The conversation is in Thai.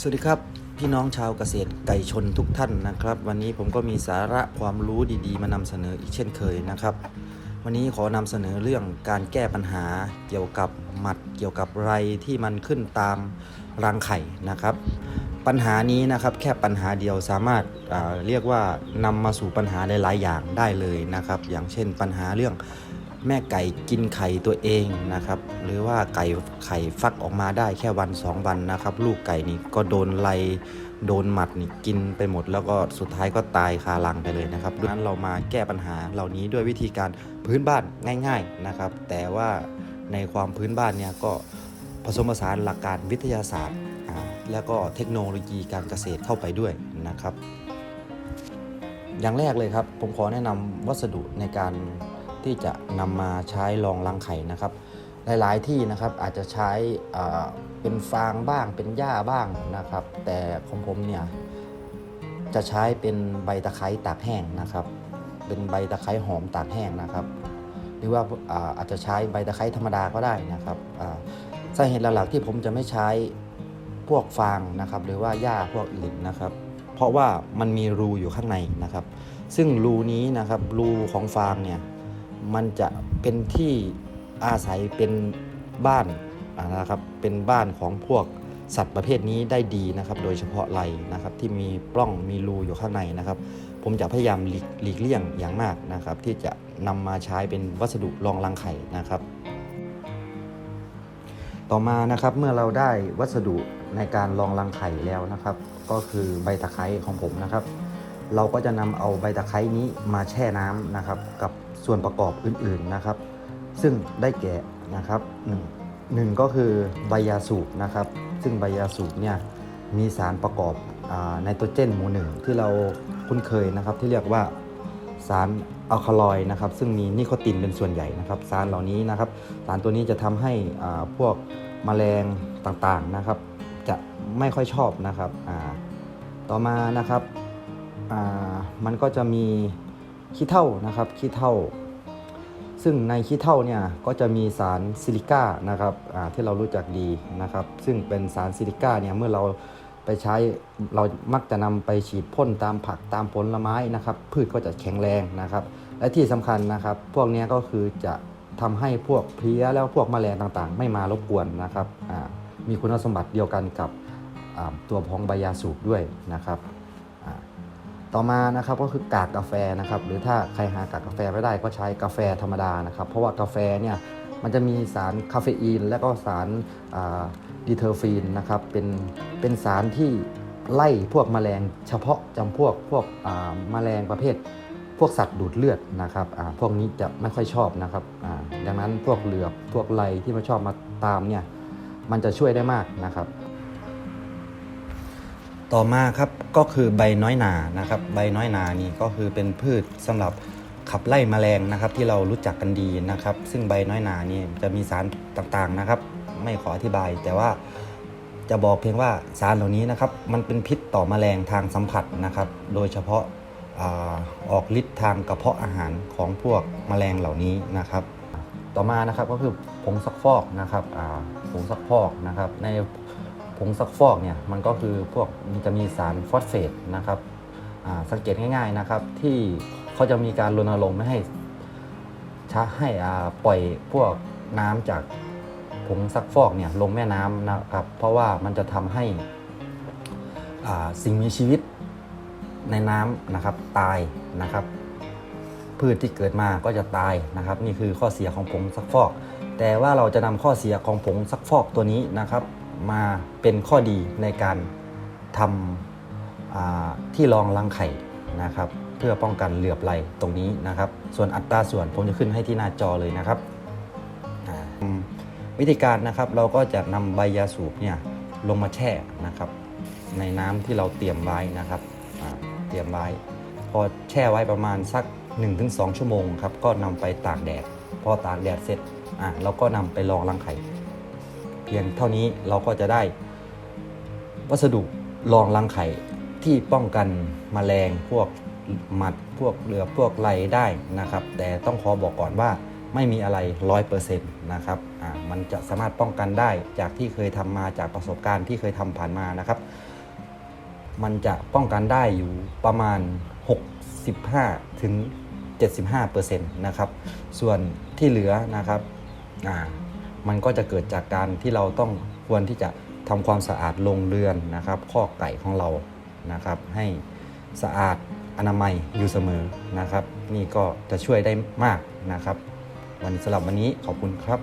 สวัสดีครับ พี่น้องชาวเกษตรไก่ชนทุกท่านนะครับ วันนี้ผมก็มีสาระความรู้ดีๆ มานำเสนออีกเช่นเคยนะครับ วันนี้ขอนำเสนอเรื่องการแก้ปัญหาเกี่ยวกับหมัดเกี่ยวกับไรที่มันขึ้นตามรังไข่นะครับ ปัญหานี้นะครับแค่ปัญหาเดียวสามารถอ่าเรียกว่านำมาสู่ปัญหาหลายๆอย่างได้เลยนะครับ อย่างเช่นปัญหาเรื่อง แม่ไก่กินไข่ตัวเองนะครับ หรือว่าไก่ไข่ฟักออกมาได้แค่วัน 2 วันนะครับ ลูกไก่นี่ก็โดนไลโดนหมัดนี่กินไปหมด แล้วก็สุดท้ายก็ตายคารังไปเลยนะครับดังนั้นเรามาแก้ปัญหาเหล่านี้ด้วยวิธีการพื้นบ้านง่าย ๆนะครับ แต่ว่าในความพื้นบ้านเนี่ยก็ผสมผสานหลักการวิทยาศาสตร์ แล้วก็เทคโนโลยีการเกษตรเข้าไปด้วยนะครับ อย่างแรกเลยครับ ผมขอแนะนำวัสดุในการ ที่จะนำมาใช้รองรังไข่นะครับ หลายๆที่นะครับอาจจะใช้เป็นฟางบ้างเป็นหญ้าบ้างนะครับ แต่ของผมเนี่ยจะใช้เป็นใบตะไคร้ตากแห้งนะครับ เป็นใบตะไคร้หอมตากแห้งนะครับ หรือว่าอาจจะใช้ใบตะไคร้ธรรมดาก็ได้นะครับสาเหตุหลักๆที่ผมจะไม่ใช้พวกฟางนะครับ หรือว่าหญ้าพวกอื่นนะครับ เพราะว่ามันมีรูอยู่ข้างในนะครับ ซึ่งรูนี้นะครับรูของฟางเนี่ย มันจะเป็นที่อาศัยเป็นบ้านนะครับเป็นบ้านของพวกสัตว์ประเภทนี้ได้ดีนะครับ โดยเฉพาะไรนะครับที่มีปล้องมีรูอยู่ข้างในนะครับ ผมจะพยายามหลีกหลีกเลี่ยงอย่างมากนะครับ ที่จะนำมาใช้เป็นวัสดุรองรังไข่นะครับ ต่อมานะครับเมื่อเราได้วัสดุในการรองรังไข่แล้วนะครับ ก็คือใบตะไคร้ของผมนะครับ เราก็จะนำเอาใบตะไคร้นี้มาแช่น้ำนะครับ กับ ส่วนประกอบอื่นๆนะครับ ซึ่งได้แก่นะครับหนึ่งหนึ่งก็คือใบยาสูบนะครับ ซึ่งใบยาสูบเนี่ยมีสารประกอบไนโตรเจนหมู่หนึ่งที่เราคุ้นเคยนะครับ ที่เรียกว่าสารอัลคาลอยด์นะครับ ซึ่งมีนิโคตินเป็นส่วนใหญ่นะครับ สารเหล่านี้นะครับ สารตัวนี้จะทำให้พวกแมลงต่างๆนะครับ จะไม่ค่อยชอบนะครับต่อมานะครับมันก็จะมี ขี้เถ้านะครับขี้เถ้า ซึ่งในขี้เถ้าเนี่ยก็จะมีสารซิลิก้านะครับที่เรารู้จักดีนะครับ ซึ่งเป็นสารซิลิก้าเนี่ยเมื่อเราไปใช้เรามักจะนำไปฉีดพ่นตามผักตามผลไม้นะครับ พืชก็จะแข็งแรงนะครับ และที่สำคัญนะครับ พวกนี้ก็คือจะทำให้พวกเพลี้ยแล้วพวกแมลงต่างๆ ไม่มารบกวนนะครับมีคุณสมบัติเดียวกันกับตัวพองใบยาสูบด้วยนะครับ ต่อมานะครับก็คือกากกาแฟนะครับหรือถ้าใครหากากกาแฟไม่ได้ก็ใช้กาแฟธรรมดานะครับเพราะว่ากาแฟเนี่ยมันจะมีสารคาเฟอีน และก็สารดีเทอร์ฟีนนะครับเป็นเป็นสารที่ไล่พวกแมลงเฉพาะจำพวกพวกอ่าแมลงประเภท พวกสัตว์ดูดเลือดนะครับพวกนี้จะไม่ค่อยชอบนะครับดังนั้นพวกเหลือบพวกไรที่มาชอบมาตามเนี่ยมันจะช่วยได้มากนะครับ ต่อมาครับก็คือใบน้อยหนานะครับ ใบน้อยหนานี่ก็คือเป็นพืชสำหรับขับไล่แมลงนะครับ ที่เรารู้จักกันดีนะครับ ซึ่งใบน้อยหนานี่จะมีสารต่างๆนะครับ ไม่ขออธิบาย แต่ว่าจะบอกเพียงว่าสารเหล่านี้นะครับ มันเป็นพิษต่อแมลงทางสัมผัสนะครับ โดยเฉพาะอออกฤทธิ์ทางกระเพาะอาหารของพวกแมลงเหล่านี้นะครับ ต่อมานะครับก็คือผงซักฟอกนะครับผงซักฟอกนะครับใน ผงซักฟอกเนี่ยมันก็คือพวกมันจะมีสารฟอสเฟตนะครับสังเกตง่ายๆนะครับ ที่เขาจะมีการรณรงค์ไม่ให้ช้าให้อ่าปล่อยพวกน้ำจากผงซักฟอกเนี่ยลงแม่น้ำนะครับ เพราะว่ามันจะทำให้สิ่งมีชีวิตในน้ำนะครับตายนะครับ พืชที่เกิดมาก็จะตายนะครับ นี่คือข้อเสียของผงซักฟอก แต่ว่าเราจะนำข้อเสียของผงซักฟอกตัวนี้นะครับ มาเป็นข้อดีในการทำที่รองรังไข่นะครับ เพื่อป้องกันเหลือบไหลตรงนี้นะครับ ส่วนอัตราส่วนผมจะขึ้นให้ที่หน้าจอเลยนะครับ วิธีการนะครับเราก็จะนำใบยาสูบเนี่ยลงมาแช่นะครับ ในน้ำที่เราเตรียมไว้นะครับเตรียมไว้ พอแช่ไว้ประมาณสัก 1-2 ชั่วโมงครับก็นำไปตากแดด พอตากแดดเสร็จเราก็นำไปรองรังไข่ เพียงเท่านี้เราก็จะได้ วัสดุรองรังไข่ที่ป้องกันมแมลงพวกหมัดพวกเหลือพวกไรได้นะครับ แต่ต้องขอบอกก่อนว่าไม่มีอะไรร้อยเปอร์เซ็นต์นะครับอ่ามันจะสามารถป้องกันได้จากที่เคยทำมาจากประสบการณ์ที่เคยทำผ่านมานะครับ มันจะป้องกันได้อยู่ประมาณ 65ถึง75%นะครับ ส่วนที่เหลือนะครับอ่า มันก็จะเกิดจากการที่เราต้องควรที่จะทำความสะอาดโรงเรือนนะครับข้อกไก่ของเรานะครับ ให้สะอาดอนามัยอยู่เสมอนะครับ นี่ก็จะช่วยได้มากนะครับ วันสำหรับวันนี้ขอบคุณครับ